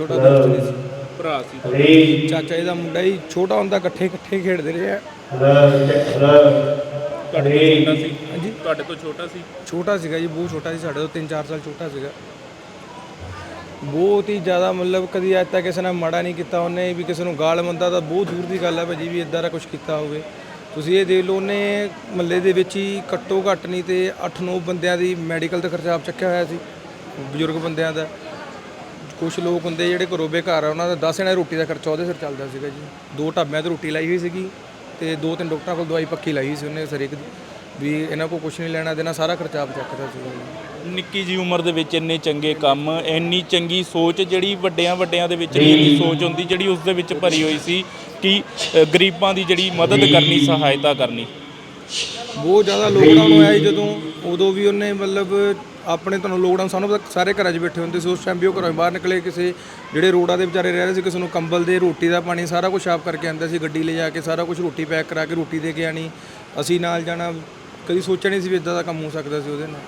ਛੋਟਾ ਦੋਸਤ ਨਹੀਂ ਸੀ। ਭਰਾ ਸੀ। ਚਾਚਾ ਜੀ ਦਾ ਮੁੰਡਾ ਹੀ ਛੋਟਾ ਹੁੰਦਾ ਇਕੱਠੇ ਇਕੱਠੇ ਖੇਡਦੇ ਰਹੇ ਆ। ਤੁਹਾਡੇ ਤੋਂ ਛੋਟਾ ਸੀ? ਹਾਂਜੀ। ਤੁਹਾਡੇ ਤੋਂ ਛੋਟਾ ਸੀ? ਛੋਟਾ ਸੀਗਾ ਜੀ ਬਹੁਤ ਛੋਟਾ ਸੀ ਸਾਡੇ ਤੋਂ 3-4 ਸਾਲ ਛੋਟਾ ਸੀਗਾ। ਬਹੁਤ ਹੀ ਜ਼ਿਆਦਾ ਮਤਲਬ ਕਦੀ ਅੱਜ ਤੱਕ ਕਿਸੇ ਨੇ ਮਾੜਾ ਨਹੀਂ ਕੀਤਾ ਉਹਨੇ ਵੀ ਕਿਸੇ ਨੂੰ ਗਾਲ ਮੰਦਾ ਤਾਂ ਬਹੁਤ ਦੂਰ ਦੀ ਗੱਲ ਹੈ ਭਾਜੀ ਵੀ ਇਦਾਂ ਦਾ ਕੁਝ ਕੀਤਾ ਹੋਵੇ। ਤੁਸੀਂ ਇਹ ਦੇਖ ਲਓ ਉਹਨੇ ਮੱਲੇ ਦੇ ਵਿੱਚ ਹੀ ਘੱਟੋ ਘੱਟ ਨਹੀਂ ਤੇ 8-9 ਬੰਦਿਆਂ ਦੀ ਮੈਡੀਕਲ ਦਾ ਖਰਚਾ ਆਪ ਚੱਕਿਆ ਹੋਇਆ ਸੀ ਬਜ਼ੁਰਗ ਬੰਦਿਆਂ ਦਾ। ਕੁਝ ਲੋਕ ਹੁੰਦੇ ਜਿਹੜੇ ਘਰੋਂ ਬੇਘਰ ਆ ਉਹਨਾਂ ਦਾ 10 ਜਣੇ ਰੋਟੀ ਦਾ ਖਰਚਾ ਉਹਦੇ ਸਿਰ ਚੱਲਦਾ ਸੀਗਾ ਜੀ। ਦੋ ਢਾਬਿਆਂ ਤੇ ਰੋਟੀ ਲਾਈ ਹੋਈ ਸੀਗੀ ਤੇ ਦੋ ਤਿੰਨ ਡਾਕਟਰਾਂ ਕੋਲ ਦਵਾਈ ਪੱਕੀ ਲਾਈ ਸੀ ਉਹਨੇ ਸਰ ਇੱਕ ਦੀ ਵੀ ਇਹਨਾਂ ਕੋਲ ਕੁਝ ਨਹੀਂ ਲੈਣਾ ਦੇਣਾ ਸਾਰਾ ਖਰਚਾ ਆਪ ਚੱਕਦਾ ਸੀਗਾ ਜੀ ਨਿੱਕੀ ਜੀ ਉਮਰ ਦੇ ਵਿੱਚ ਇੰਨੇ ਚੰਗੇ ਕੰਮ ਇੰਨੀ ਚੰਗੀ ਸੋਚ ਜਿਹੜੀ ਵੱਡਿਆਂ ਵੱਡਿਆਂ ਦੇ ਵਿੱਚ ਨਹੀਂ ਇੰਨੀ ਸੋਚ ਹੁੰਦੀ ਜਿਹੜੀ ਉਸ ਦੇ ਵਿੱਚ ਭਰੀ ਹੋਈ ਸੀ ਕਿ ਗਰੀਬਾਂ ਦੀ ਜਿਹੜੀ ਮਦਦ ਕਰਨੀ ਸਹਾਇਤਾ ਕਰਨੀ। ਬਹੁਤ ਜ਼ਿਆਦਾ ਲੋਕਡਾਊਨ ਹੋਇਆ ਸੀ ਜਦੋਂ, ਉਦੋਂ ਵੀ ਉਹਨੇ ਮਤਲਬ ਆਪਣੇ ਤੁਹਾਨੂੰ ਲੋਕਡਾਊਨ ਸਾਨੂੰ ਪਤਾ ਸਾਰੇ ਘਰਾਂ 'ਚ ਬੈਠੇ ਹੁੰਦੇ ਸੀ, ਉਸ ਟਾਈਮ ਵੀ ਉਹ ਘਰੋਂ ਬਾਹਰ ਨਿਕਲੇ ਕਿਸੇ ਜਿਹੜੇ ਰੋਡਾਂ ਦੇ ਵਿਚਾਰੇ ਰਹਿ ਰਹੇ ਸੀ, ਕਿਸੇ ਨੂੰ ਕੰਬਲ ਦੇ, ਰੋਟੀ ਦਾ ਪਾਣੀ, ਸਾਰਾ ਕੁਝ ਆਪ ਕਰਕੇ ਆਉਂਦਾ ਸੀ, ਗੱਡੀ ਲੈ ਜਾ ਕੇ ਸਾਰਾ ਕੁਝ ਰੋਟੀ ਪੈਕ ਕਰਾ ਕੇ ਰੋਟੀ ਦੇ ਕੇ ਆਣੀ ਅਸੀਂ ਨਾਲ ਜਾਣਾ, ਕਦੀ ਸੋਚਿਆ ਨਹੀਂ ਸੀ ਵੀ ਇਦਾਂ ਦਾ ਕੰਮ ਹੋ ਸਕਦਾ ਸੀ ਉਹਦੇ ਨਾਲ।